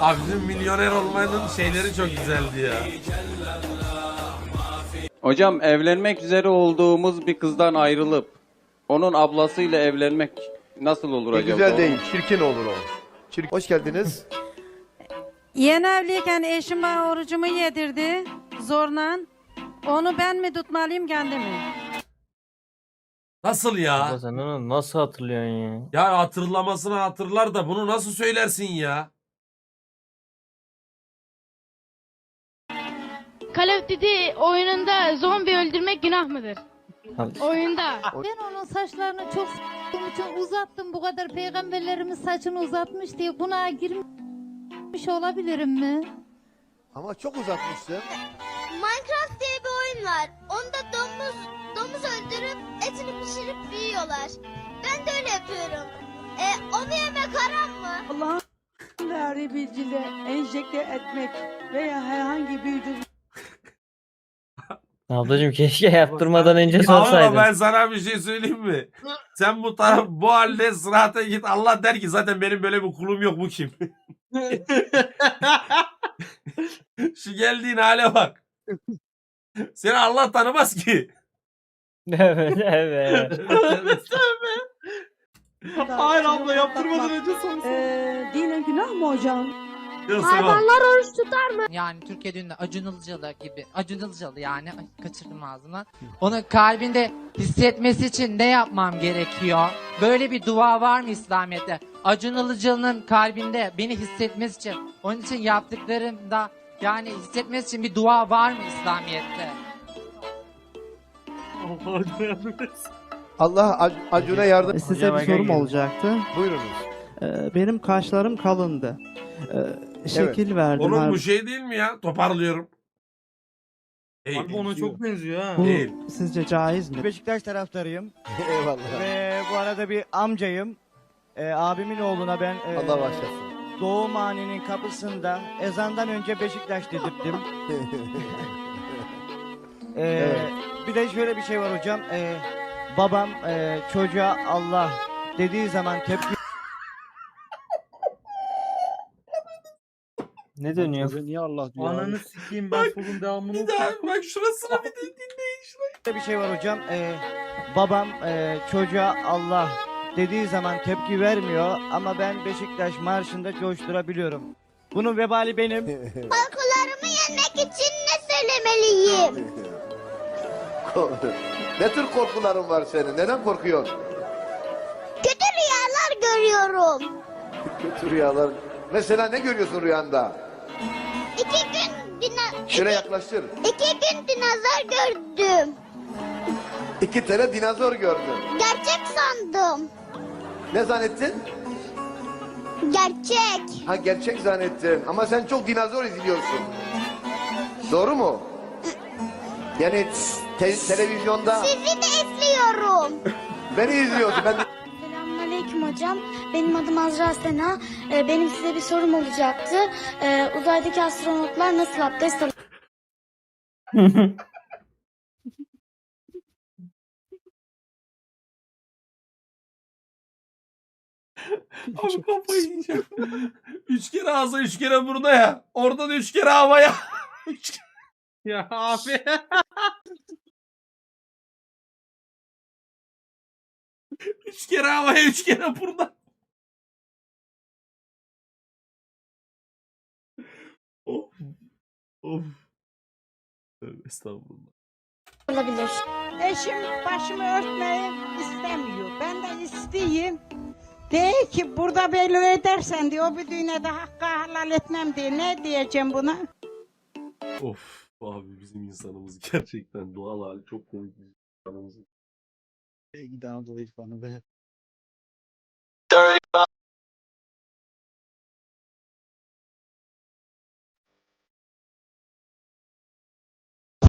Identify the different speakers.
Speaker 1: Akgün milyoner olmanın şeyleri çok güzeldi ya.
Speaker 2: Hocam evlenmek üzere olduğumuz bir kızdan ayrılıp onun ablasıyla evlenmek nasıl olur acaba?
Speaker 3: güzel değil, çirkin olur o. Çirkin. Hoş geldiniz.
Speaker 4: Yeni evliyken eşim bana orucumu yedirdi zorla. Onu ben mi tutmalıyım kendimi?
Speaker 1: Nasıl ya?
Speaker 5: Baba sen onu nasıl hatırlıyorsun ya?
Speaker 1: Ya hatırlamasını hatırlar da bunu nasıl söylersin ya?
Speaker 6: Call of Duty oyununda zombi öldürmek günah mıdır? Oyunda.
Speaker 7: Ben onun saçlarını çok s**tığım için uzattım. Bu kadar peygamberlerimiz saçını uzatmış diye buna girmiş olabilirim mi?
Speaker 3: Ama çok uzatmışsın.
Speaker 8: Minecraft diye bir oyun var. Onda domuz domuz öldürüp etini pişirip yiyorlar. Ben de öyle yapıyorum. E, onu yemek haram mı?
Speaker 9: Allah'ın verdiği bilgiyle enjekte etmek veya herhangi bir
Speaker 5: Ablacım keşke yaptırmadan önce
Speaker 1: Ama
Speaker 5: sorsaydın.
Speaker 1: ben sana bir şey söyleyeyim mi? Sen bu taraf bu halde sırata git Allah der ki zaten benim böyle bir kulum yok bu kim? Şu geldiğin hale bak. Seni Allah tanımaz ki.
Speaker 5: evet evet.
Speaker 9: Hayır abla yaptırmadan önce sorsun. Ee, dinen günah mı hocam?
Speaker 8: Hayvanlar oruç tutar mı?
Speaker 10: Yani Türkiye düğünde Acun Ilıcalı gibi. Acun Ilıcalı yani. Ay, kaçırdım ağzımdan. Onu kalbinde hissetmesi için ne yapmam gerekiyor? Böyle bir dua var mı İslamiyet'te? Acun Ilıcalı'nın kalbinde beni hissetmesi için, onun için yaptıklarımda yani hissetmesi için bir dua var mı İslamiyet'te?
Speaker 3: Allah Ac- Acun'a yardım.
Speaker 11: Size bir sorum olacaktı.
Speaker 3: Buyurunuz.
Speaker 11: Ee, Benim kaşlarım kalındı. Ee, Şekil verdim.
Speaker 1: Onun bu şey değil mi ya? Toparlıyorum. Değil.
Speaker 5: ona çok benziyor ha.
Speaker 11: Bu
Speaker 1: Değil.
Speaker 11: sizce caiz mi?
Speaker 12: Beşiktaş taraftarıyım
Speaker 3: Eyvallah.
Speaker 12: ve bu arada bir amcayım. Ee, abimin oğluna ben e,
Speaker 3: Allah başlasın.
Speaker 12: doğum haninin kapısında ezandan önce Beşiktaş dedirttim. Ee,
Speaker 3: Evet.
Speaker 12: Bir de şöyle bir şey var hocam. Ee, babam e, çocuğa Allah dediği zaman tepki
Speaker 5: Ne dönüyor?
Speaker 11: Niye Allah
Speaker 5: Ananı sikeyim ben solun devamını
Speaker 1: Bir daha bak şurasına bir de dinleyin şurayı.
Speaker 12: bir şey var hocam. Ee, babam e, çocuğa Allah dediği zaman tepki vermiyor ama ben Beşiktaş marşında coşturabiliyorum. Bunun vebali benim.
Speaker 8: Korkularımı yenmek için ne söylemeliyim?
Speaker 3: ne tür korkuların var senin? Neden korkuyorsun?
Speaker 8: Kötü rüyalar görüyorum.
Speaker 3: Kötü rüyalar. Mesela ne görüyorsun rüyanda?
Speaker 8: İki gün dina
Speaker 3: Şöyle yaklaştır.
Speaker 8: iki gün dinozor gördüm.
Speaker 3: İki tane dinozor gördün.
Speaker 8: Gerçek sandım.
Speaker 3: Ne zannettin?
Speaker 8: Gerçek.
Speaker 3: Ha gerçek zannettin. Ama sen çok dinozor izliyorsun. Doğru mu? Yani te- televizyonda
Speaker 8: Sizi de izliyorum.
Speaker 3: beni izliyorsun. Ben
Speaker 8: hocam. Benim adım Azra Sena. Ee, benim size bir sorum olacaktı. Ee, uzaydaki astronotlar nasıl abdest
Speaker 1: Abi kafayı yiyeceğim. üç kere ağza üç kere buruna ya. Orada da üç kere havaya. Üç kere-
Speaker 5: Ya abi.
Speaker 1: Üç kere havaya üç kere burada. of. Of. Tövbe estağfurullah.
Speaker 8: olabilir?
Speaker 9: Eşim başımı örtmeyi istemiyor. Ben de isteyeyim. De ki burada böyle edersen diyor bir düğüne de hakkı helal etmem diye. Ne diyeceğim buna?
Speaker 1: Of. Abi bizim insanımız gerçekten doğal hali çok komik Take down
Speaker 11: the leaf on the bed.